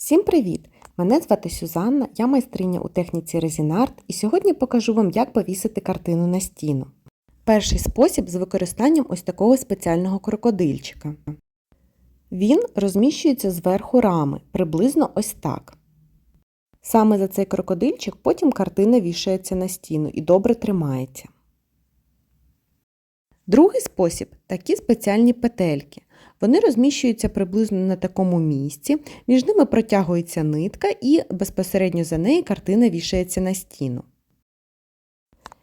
Всім привіт! Мене звати Сюзанна, я майстриня у техніці резінарт і сьогодні покажу вам, як повісити картину на стіну. Перший спосіб з використанням ось такого спеціального крокодильчика. Він розміщується зверху рами, приблизно ось так. Саме за цей крокодильчик потім картина вішається на стіну і добре тримається. Другий спосіб такі спеціальні петельки. Вони розміщуються приблизно на такому місці, між ними протягується нитка і безпосередньо за неї картина вішається на стіну.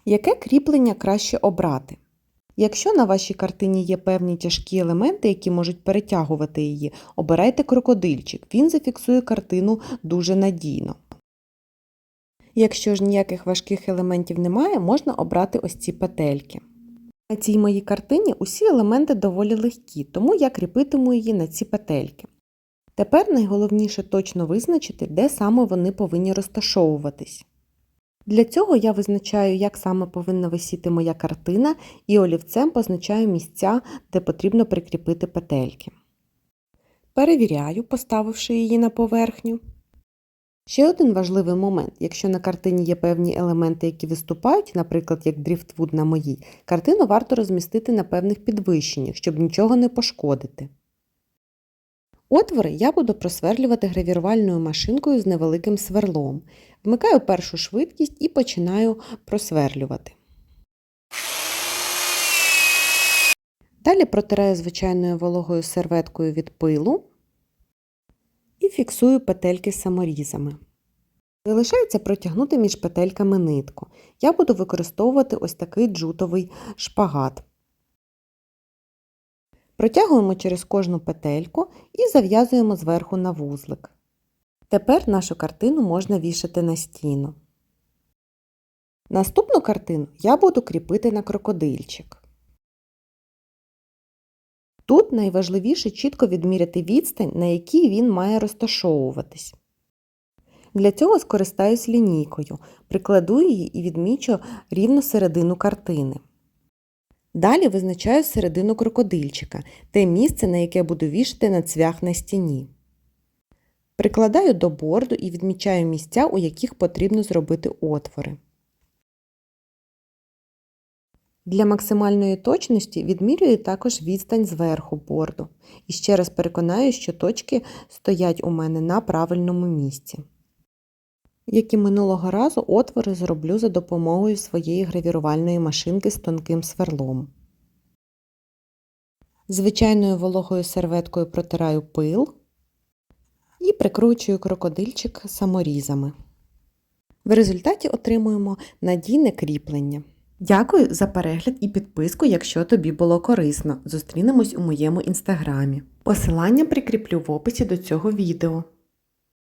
Яке кріплення краще обрати? Якщо на вашій картині є певні тяжкі елементи, які можуть перетягувати її, обирайте крокодильчик, він зафіксує картину дуже надійно. Якщо ж ніяких важких елементів немає, можна обрати ось ці петельки. На цій моїй картині усі елементи доволі легкі, тому я кріпитиму її на ці петельки. Тепер найголовніше точно визначити, де саме вони повинні розташовуватись. Для цього я визначаю, як саме повинна висіти моя картина, і олівцем позначаю місця, де потрібно прикріпити петельки. Перевіряю, поставивши її на поверхню. Ще один важливий момент, якщо на картині є певні елементи, які виступають, наприклад, як дріфтвуд на моїй, картину варто розмістити на певних підвищеннях, щоб нічого не пошкодити. Отвори я буду просверлювати гравірувальною машинкою з невеликим сверлом. Вмикаю першу швидкість і починаю просверлювати. Далі протираю звичайною вологою серветкою від пилу і фіксую петельки саморізами. Залишається протягнути між петельками нитку. Я буду використовувати ось такий джутовий шпагат. Протягуємо через кожну петельку і зав'язуємо зверху на вузлик. Тепер нашу картину можна вішати на стіну. Наступну картину я буду кріпити на крокодильчик. Тут найважливіше чітко відміряти відстань, на якій він має розташовуватись. Для цього скористаюсь лінійкою, прикладу її і відмічу рівно середину картини. Далі визначаю середину крокодильчика, те місце, на яке буду вішати на цвях на стіні. Прикладаю до борду і відмічаю місця, у яких потрібно зробити отвори. Для максимальної точності відмірюю також відстань зверху борду. І ще раз переконаю, що точки стоять у мене на правильному місці. Як і минулого разу, отвори зроблю за допомогою своєї гравірувальної машинки з тонким сверлом. Звичайною вологою серветкою протираю пил і прикручую крокодильчик саморізами. В результаті отримуємо надійне кріплення. Дякую за перегляд і підписку, якщо тобі було корисно. Зустрінемось у моєму інстаграмі. Посилання прикріплю в описі до цього відео.